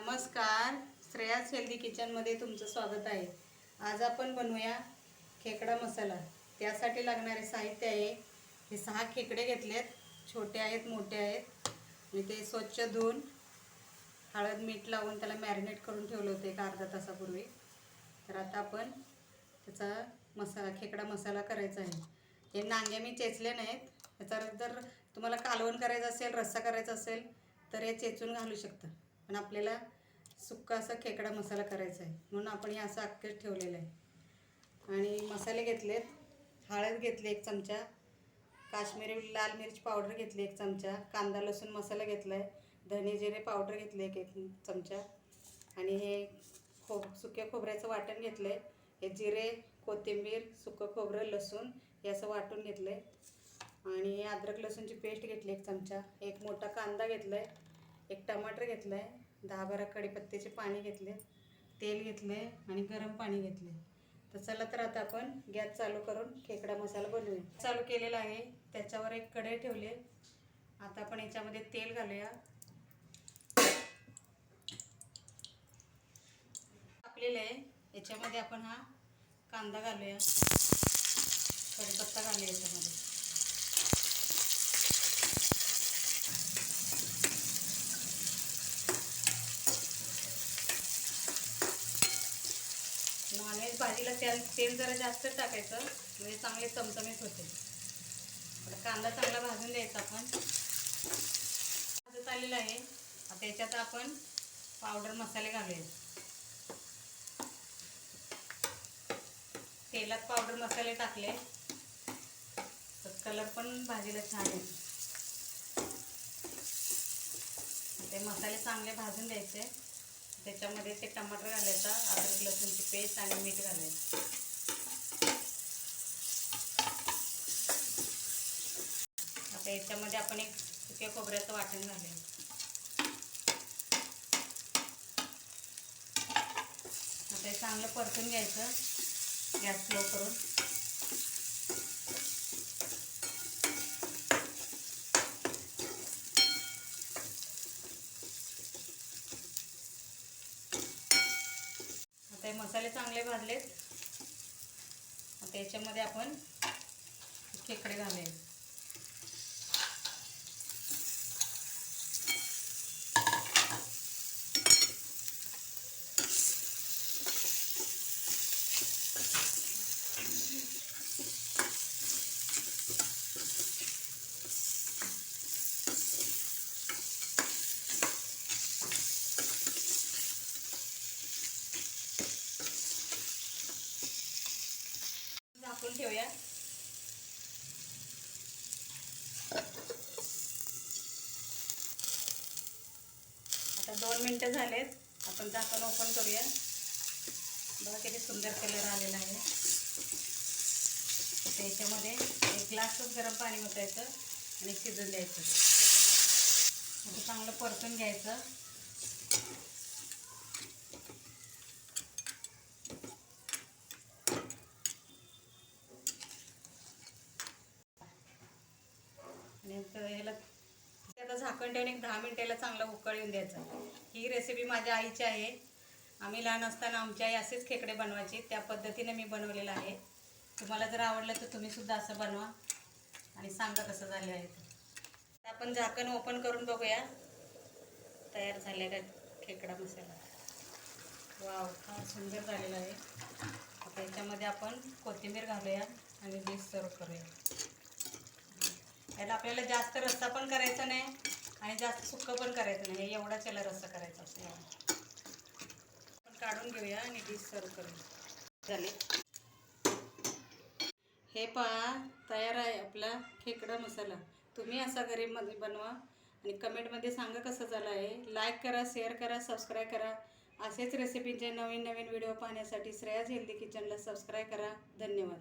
नमस्कार. श्रेयास हेल्दी किचनमध्ये तुमचं स्वागत आहे. आज आपण बनवूया खेकडा मसाला. त्यासाठी लागणारे साहित्य आहे. हे सहा खेकडे घेतलेत. छोटे आहेत मोठे आहेत. आणि ते स्वच्छ धुवून हळद मीठ लावून त्याला मॅरिनेट करून ठेवलं होतं एक अर्धा तासापूर्वी. तर आता आपण त्याचा मसाला खेकडा मसाला करायचा आहे. हे नांगे मी चेचले नाहीत. याचा जर तुम्हाला कालवण करायचं असेल रस्सा करायचा असेल तर हे चेचून घालू शकता. पण आपल्याला सुक्का असा खेकडा मसाला करायचा आहे. म्हणून आपण हे असं अख्खेच ठेवलेलं आहे. आणि मसाले घेतलेत. हळद घेतली एक चमचा. काश्मीरी लाल मिरच पावडर घेतली एक चमचा. कांदा लसूण मसाला घेतला आहे धने जिरे पावडर घेतले एक एक चमचा. आणि हे खो सुक्या खोबऱ्याचं वाटण घेतलं आहे हे जिरे कोथिंबीर सुकं खोबरं लसूण हे असं वाटून घेतलं आहे आणि अद्रक लसूणची पेस्ट घेतली एक चमचा. एक मोठा कांदा घेतला आहे एक टमाटर घेतलं आहे दहा बारा कढीपत्त्याचे पाणी घेतले तेल घेतले आणि गरम पाणी घेतले तर चला तर आता आपण गॅस चालू करून खेकडा मसाला बनवूया. चालू केलेला आहे त्याच्यावर एक कढई ठेवली आहे. आता आपण याच्यामध्ये तेल घालूया. टाकलेलं आहे याच्यामध्ये आपण हा कांदा घालूया. कढीपत्ता घालूया याच्यामध्ये. भाजीला तेल तेल जरा जास्त टाकायचं म्हणजे चांगले चमचमीत होते. आता कांदा चांगला भाजून द्यायचा आपण. भाजत आलेला आहे. आता याच्यात आपण पावडर मसाले घालूया तेलात पावडर मसाले टाकले. तर कलर पण भाजीला छान येतो ते मसाले चांगले भाजून द्यायचे. त्याच्यामध्ये ते टमाटर घालायचा अद्रक लसूणची पेस्ट आणि मीठ घालायचं. आता याच्यामध्ये आपण एक सुक्या खोबऱ्याचं वाटण घालायचं आता हे चांगलं परतून घ्यायचं गॅस स्लो करून. आता हे मसाले चांगले भाजलेत. त्याच्यामध्ये आपण खेकडे घालायचे ठेवूया. आता दोन मिनटं झालेत. आपण झाकण ओपन करूया. बघा किती सुंदर कलर आलेला आहे. त्याच्यामध्ये एक ग्लासच गरम पाणी ओतायचं आणि शिजून द्यायचं. म्हणजे चांगलं परतून घ्यायचं आणि आता ह्याला आता झाकण ठेवून एक दहा मिनटाला चांगला उकळ येऊन द्यायचा. ही रेसिपी माझ्या आईची आहे. आम्ही लहान असताना आमची आई असेच खेकडे बनवायची. त्या पद्धतीने मी बनवलेलं आहे. तुम्हाला जर आवडलं तर तुम्हीसुद्धा असं बनवा. आणि सांगा कसं झाले आहे ते. आपण झाकण ओपन करून बघूया. तयार झाले का खेकडा मसाला? वाव फार सुंदर झालेला आहे. आता याच्यामध्ये आपण कोथिंबीर घालूया आणि डिश सर्व करूया. याला आपल्याला जास्त रस्सा पण करायचा नाही आणि जास्त सुक्कं पण करायचं नाही. एवढाच याला रस्सा करायचा असतो आपण काढून घेऊया आणि डिश सर्व करूया झाले. हे पहा तयार आहे आपला खेकडा मसाला. तुम्ही असा घरीमध्ये बनवा आणि कमेंटमध्ये सांगा कसं झालं आहे. लाईक करा शेअर करा सबस्क्राईब करा. असेच रेसिपीचे नवीन नवीन व्हिडिओ पाहण्यासाठी श्रेयाज हेल्दी किचनला सबस्क्राईब करा. धन्यवाद.